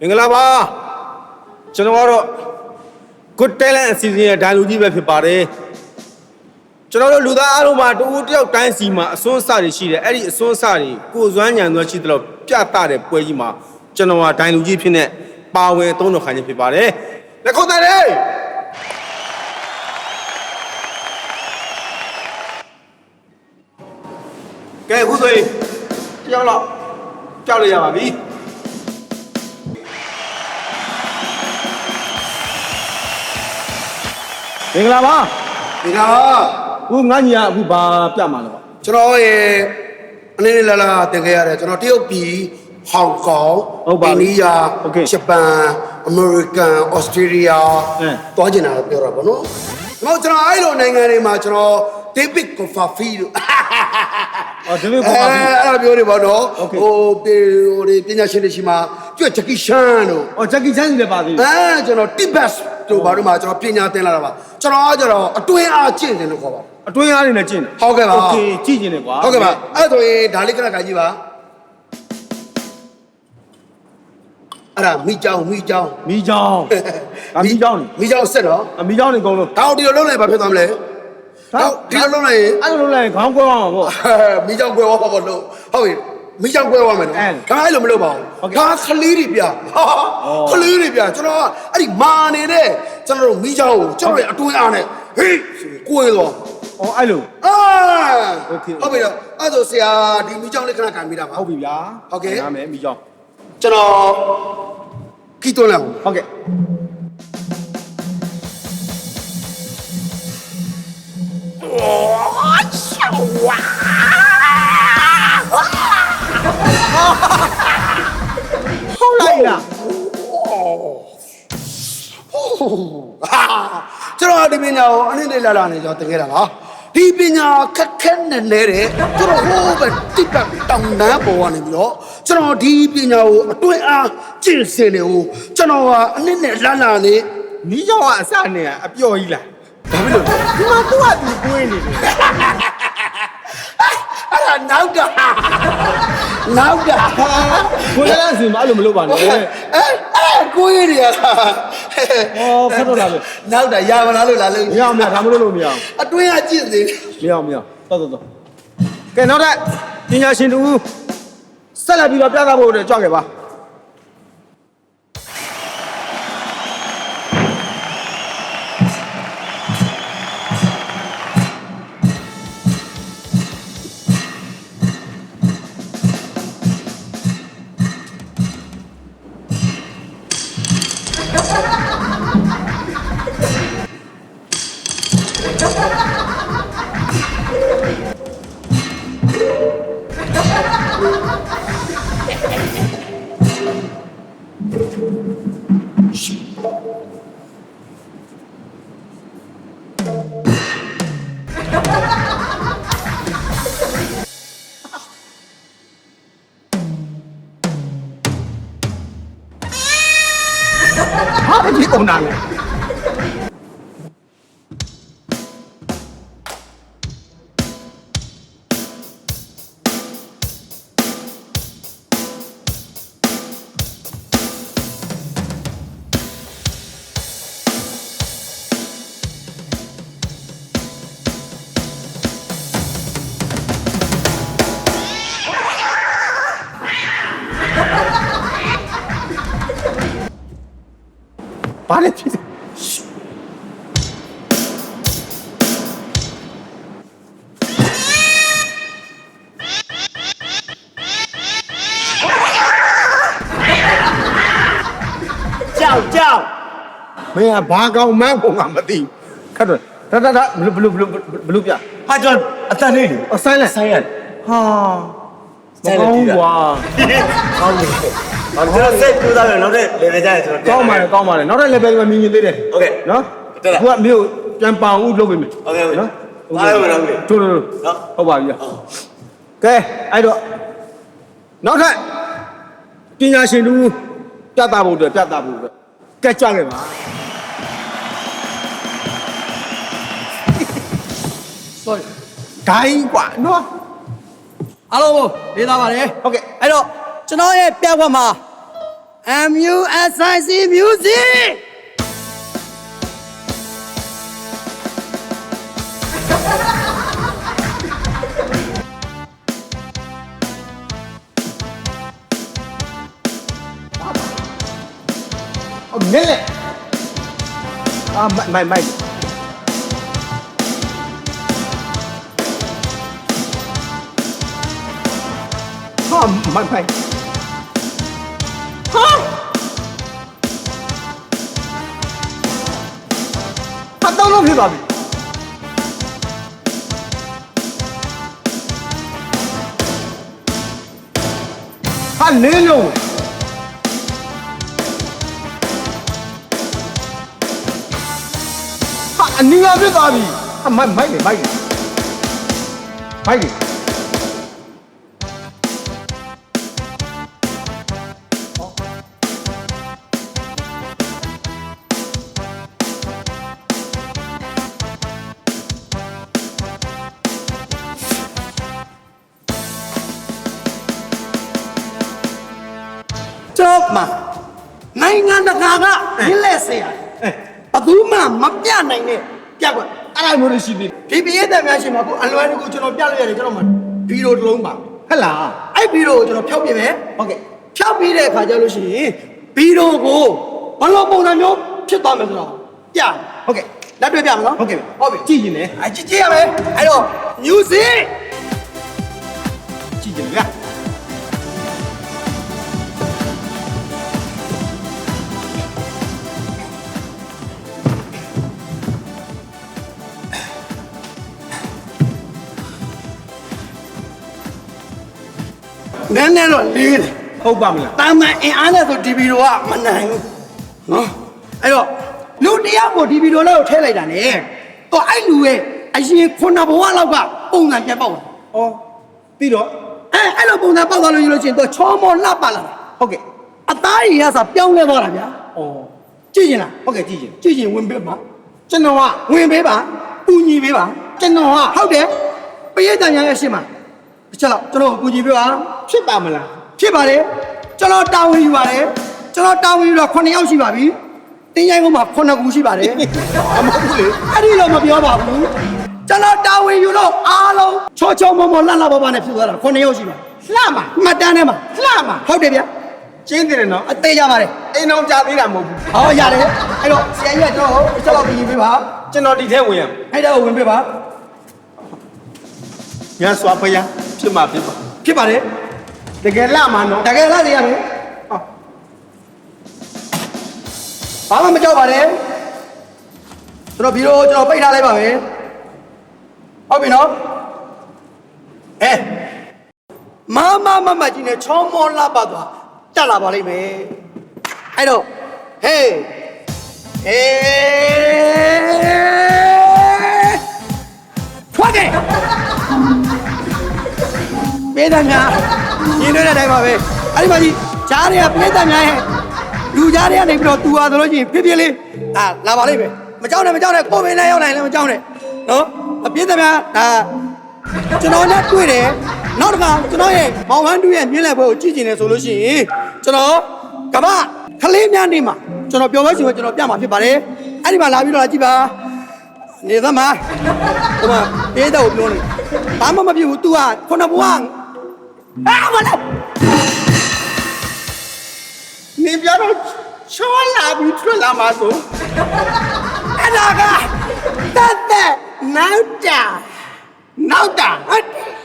မင်္ဂလာပါကျွန်တော်ကတော့ good talent အစီအစဉ်ရဲ့ဒိုင်လူကြီးပဲဖြစ်ပါတယ်ကျွန်တော်တို့လူသားအားလုံးမှာတဦးတစ်ယောက်တိုင်းစီမှာအစွန်းအစတွေရှိတယ်အဲ့ဒီအစွန်းအစတွေကိုယ်စွမ်းညံသွမ်းရှိတဲ့လို့ပြသတဲ့ပွဲကြီးမှာကျွန်တော်ကဒိုင်လူကြီးဖြစ်နေပါဝင်သုံးတော်ခိုင်းခြင်းဖြစ်ပါတယ်လက်ခုပ်တယ်လေကဲအခုဆိုရင်တစ်ယောက်လောက်ကြောက်လိုက်ရပါပြီ င်္ဂလာပါဒီကအခုငါညီကအခုဘာပြမှာလဲပေါ့ကျွန်တော်ရဲ့အနေနဲ့လာလာတင်ခဲ့ရတယ်ကျွန်တော်တရုတ်ပြည်ဟောင်ကောင်အိန္ဒိယဂျပန်အမေရိကန်ဩစတြေးလျတွားကျင်တာပြောတာပေါ့နော်ကျွန်တော်ကျွန်တော်အဲ့လိုနိုင်ငံတွေမှာကျွန်တော်ဒေးဗစ်ကိုဖာဖီတို့အော်ဒီလိုပေါ့ပါပြီအဲ့ဒါပြောနေပါတော့ဟိုဟိုဒီပညာရှင်တွေရှိမှာကျွတ်ဂျက်ကီရှန်တို့အော်ဂျက်ကီချန်စီလည်းပါသေးတယ်အဲကျွန်တော်တိဘ တ်တို့ဘာလို့မှကျွန်တော်ပညာသင်လာတာပါကျွန်တော်ကကျွန်တော်အတွင်းအားကျင့်တယ်လို့ခေါ်ပါ အတွင်းအားနေနဲ့ကျင့်တယ် ဟုတ်ကဲ့ပါ โอเคကြည့်ကျင်တယ်ကွာ ဟုတ်ကဲ့ပါအဲ့ဒါဆိုရင်ဒါလေးခဏခါကြည့်ပါအဲ့ဒါမိကြောင်မိကြောင် မိချောင်းဒါမိချောင်းနေ မိကြောင်ဆက်တော့ အမိချောင်းနေအကုန်လုံး ဒါအောင်ဒီလိုလုပ်လိုက်ဘာဖြစ်သွားမလဲဒါဒီလိုလုပ်လိုက်ရင် အဲ့လိုလုပ်လိုက်ရင်ခေါင်းကွဲသွားမှာပေါ့ မိကြောင်ကွဲသွားပါဘောလို့ဟုတ်ပြီ မိကြောင်ကွဲသွားမယ်နော် အဲ့ ဒါအဲ့လိုမလုပ်ပါဘူး ဟုတ်ကဲ့ ဒါခလေးတွေပြဟာခလေးတွေပြကျွန်တော်ကအဲ့ဒီမာနေတဲ့ကျွန်တော်တို့မိကြောင်ကိုကျွန်တော်ရဲ့အတွင်းအားနဲ့ဟေးဆိုပြီးကိုယ်သွား အော်အဲ့လို အာ โอเค ဟုတ်ပြီတော့အဲ့ဒါဆိုဆရာဒီမိကြောင်လေးခဏခံမိတာပါ ဟုတ်ပြီဗျာ ဟုတ်ကဲ့ နားမယ်မိချောင်း ကျွန်တော်ခီးသွင်းလိုက်အောင် ဟုတ်ကဲ့ ကိုအနည်းနဲ့လာလာနေကျွန်တော်သင်ခဲ့တာပါဒီပညာခက်ခဲနဲ့လဲတဲ့ကျွန်တော်ဟိုးပဲတိပတ်တောင်တန်းပေါ်ကနေပြီးတော့ကျွန်တော်ဒီပညာကိုအတွင်းအားကျင့်စင်နေကိုကျွန်တော်ကအနည်းနဲ့လာလာနေမိချောင်းကအစနဲ့အပျော်ကြီးလားဘာဖြစ်လို့လဲဒီမှာသူ့အတူကိုင်းနေတယ်အဲ့ဒါနောက်တာနောက်တာကိုယ်လည်းအစင်မအဲ့လိုမလုပ်ပါနဲ့အဲ့ အဲ့ကိုရရတာဟောဖတ်တော့လာပဲနောက်တာရမလားလို့လာလို့မရအောင်မရဒါမလို့လို့မရအောင်အတွင်းအားကျင့်စင်မရအောင်မရအောင်တော်တော်တော်ကဲနောက်တဲ့ပညာရှင်တူဆက်လက်ပြီးတော့ပြသဖို့အတွက်ကြွခဲ့ပါ ဟာ ဘာလဲဖြစ်တယ်ကြောက်ကြောက်မင်းကဘာကောင်မန်းကိုငါမသိဘူးခက်တော့ဒါဒါဒါဘလူးဘလူးဘလူးဘလူးပြဟာကျွန်တော်အတန်လေးလေအဆိုင်လက်ဆိုင်ရဟာမကောင်းကွာကောင်းတယ် ဟောကျွန်တော်စိတ်ကူးသားတယ်နောက်တဲ့ level ကျရင်ကျွန်တော် ကောင်းပါလေကောင်းပါလေနောက်တဲ့ level မှာမြင်မြင်သေးတယ် โอเค နော် တက်လာ ခုကမြို့ပြန်ပအောင်ဦးလုပ်ပေးမယ် โอเคဟုတ်ပြီ နော် အားလုံးတော့ပြီ တို့တို့ နော် ဟုတ်ပါပြီကဲအဲ့တော့နောက်ထပ်ပညာရှင်တူပြသဖို့အတွက်ပြသဖို့အတွက်ကဲကြွခဲ့ပါ sorry ဂိုင်းกว่าနော် အားလုံးကိုလေးသားပါတယ် ဟုတ်ကဲ့ အဲ့တော့ ကျွန်တော်ရဲ့ပြက်ခွက်မှာ MUSIC Music အော်နဲလေအာမိုက်မိုက်မိုက်ဟာမိုက်မိုက် ဟာဟာတော့လို့ဖြစ်ပါပြီဟာလေးလုံးဟာအနီးအပြစ်သွားပြီအမိုက်မိုက်နေမိုက်နေမိုက်နေ မှာနိုင်ငံတကာကရင်းလက်เสียဘယ်သူမှမပြနိုင်တဲ့ပြက်ကွက် အဲ့လိုမျိုးရှိပြီ ဒီပြည့်တဲ့များရှင်မှာကိုအလွယ်တကူကျွန်တော်ပြလို့ရတယ်ကျွန်တော်မှာဗီဒီယိုတစ်လုံးပါ ဟဲ့လား အဲ့ဗီဒီယိုကိုကျွန်တော်ဖျောက်ပြမယ် ဟုတ်ကဲ့ ဖျောက်ပြီးတဲ့အခါကျလို့ရှိရင်ဗီဒီယိုကိုဘယ်လိုပုံစံမျိုးဖြစ်သွားမယ်ဆိုတော့ပြ ဟုတ်ကဲ့ လက်တွေ့ပြမနော် ဟုတ်ကဲ့ ဟုတ်ပြီ ကြည့်ရင်လည်း အကြည့်ကြည့်ရမယ်အဲ့တော့ music ကြည့်ရင်ဗျာ နည်းနည်းတော့လေးတယ်ဟုတ်ပါမလားတာမန်အင်အားနဲ့ဆိုဒီဗီဒီယိုကမနိုင်ဘူးနော်အဲ့တော့လူတစ်ယောက်ကိုဒီဗီဒီယိုလောက်ထည့်လိုက်တာ ਨੇ တော့အဲ့လူရဲ့အရင်ခုနဘဝလောက်ကပုံစံပြတ်ပေါက်တယ်အော်ပြီးတော့အဲအဲ့လိုပုံစံပေါက်သွားလို့ရလို့ချင်းတော့ချောမောလှပလာတာဟုတ်ကဲ့အသားရည်ကစားပြောင်းလဲသွားတာဗျာအော်ကြည့်ရင်လားဟုတ်ကဲ့ကြည့်ရင်ကြည့်ရင်ဝင်ပေးပါကျွန်တော်ကဝင်ပေးပါပူညီပေးပါကျွန်တော်ကဟုတ်တယ်ပရိသတ်များရဲ့ရှင်းမှာတစ်ချက်တော့ကျွန်တော်ကိုပူညီပေးပါ ဖြစ်ပါမလားဖြစ်ပါတယ်ကျွန်တော်တာဝန်ယူပါတယ်ကျွန်တော်တာဝန်ယူတော့9ယောက်ရှိပါပြီတင်းရိုင်းကုန်းမှာ9ခုရှိပါတယ်အမဟုတ်ဘူးလေအဲ့ဒီတော့မပြောပါဘူးကျွန်တော်တာဝန်ယူတော့အားလုံးချောချောမောမောလှလှပပနဲ့ဖြစ်သွားတာ9ယောက်ရှိပါလှမှာမှတ်တမ်းထဲမှာလှမှာဟုတ်တယ်ဗျာကျင်းတယ်နော်အသေးကြပါတယ်အိမ်အောင်ကြသေးတာမဟုတ်ဘူးဟောရတယ်အဲ့တော့ဆရာကြီးကကျွန်တော်ကိုတစ်ချက်တော့ပြင်ပေးပါကျွန်တော်ဒီထဲဝင်ရမယ်အဲ့ဒါကိုဝင်ပေးပါညစွာဖယားဖြစ်မှာဖြစ်ပါဖြစ်ပါတယ် တကယ်လှမှာနော်တကယ်လားနေရမယ်အော်ဘာမှမကြောက်ပါနဲ့ကျွန်တော်ဗီဒီယိုကျွန်တော်ပိတ်ထားလိုက်ပါမယ်ဟုတ်ပြီနော်အဲမမမမကြီးနဲ့ချောမောလှပသွားတက်လာပါလိမ့်မယ်အဲ့တော့ဟေးဟေးဖွက်တယ်ပေးတယ်များ ရင်းနှွေးတဲ့အတိုင်းပါပဲအဲ့ဒီမှာကြီးဂျားတွေကပေးတယ်များရဲ့လူဂျားတွေကနေပြီးတော့တူသွားသလိုချင်းဖြည်းဖြည်းလေးအာလာပါလိမ့်မယ်မကြောက်နဲ့မကြောက်နဲ့ကိုယ်ပင်လည်းရောက်နိုင်လည်းမကြောက်နဲ့နော်အပြည့်တယ်များဒါကျွန်တော်နဲ့တွေ့တယ်နောက်တစ်ခါကျွန်တော်ရဲ့မောင်ဟန်းတူရဲ့မြင်းလက်ဘွဲကိုကြည့်ကျင်တယ်ဆိုလို့ရှိရင်ကျွန်တော်ကမ္ဘာခလေးများနေမှာကျွန်တော်ပြောလို့ရှိရင်ကျွန်တော်ပြမှာဖြစ်ပါတယ်အဲ့ဒီမှာလာပြီးတော့လာကြည့်ပါနေသမားဟိုမှာအေးတော့ပြောနေဘာမှမဖြစ်ဘူး तू ကခုနဘဝ အာမလားနေပြတော့ချောလာပြီးထွက်လာမှာဆိုအဲ့ဒါကတတ်တဲ့နောက်တာနောက်တာဟုတ်တယ်